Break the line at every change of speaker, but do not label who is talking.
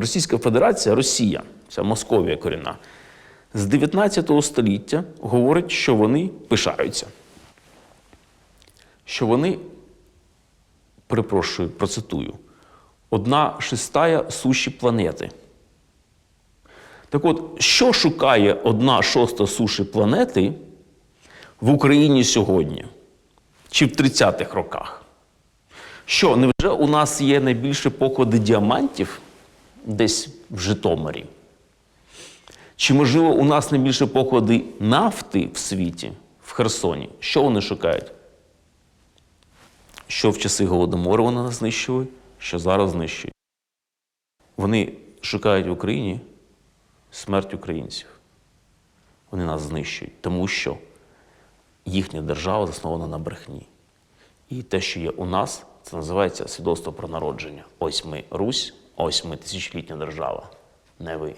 Російська Федерація, Росія, ця Московія корінна, з 19 століття говорить, що вони пишаються. Що вони, перепрошую, процитую, одна шестая суші планети. Так от, що шукає одна шоста суші планети в Україні сьогодні? Чи в 30-х роках? Що, невже у нас є найбільше поклади діамантів десь в Житомирі? Чи, можливо, у нас найбільше поклади нафти в світі, в Херсоні? Що вони шукають? Що в часи Голодомору вони нас знищили, що зараз знищують? Вони шукають в Україні смерть українців. Вони нас знищують, тому що їхня держава заснована на брехні. І те, що є у нас, це називається свідоцтво про народження. Ось ми Русь, ось ми тисячолітня держава, не ви.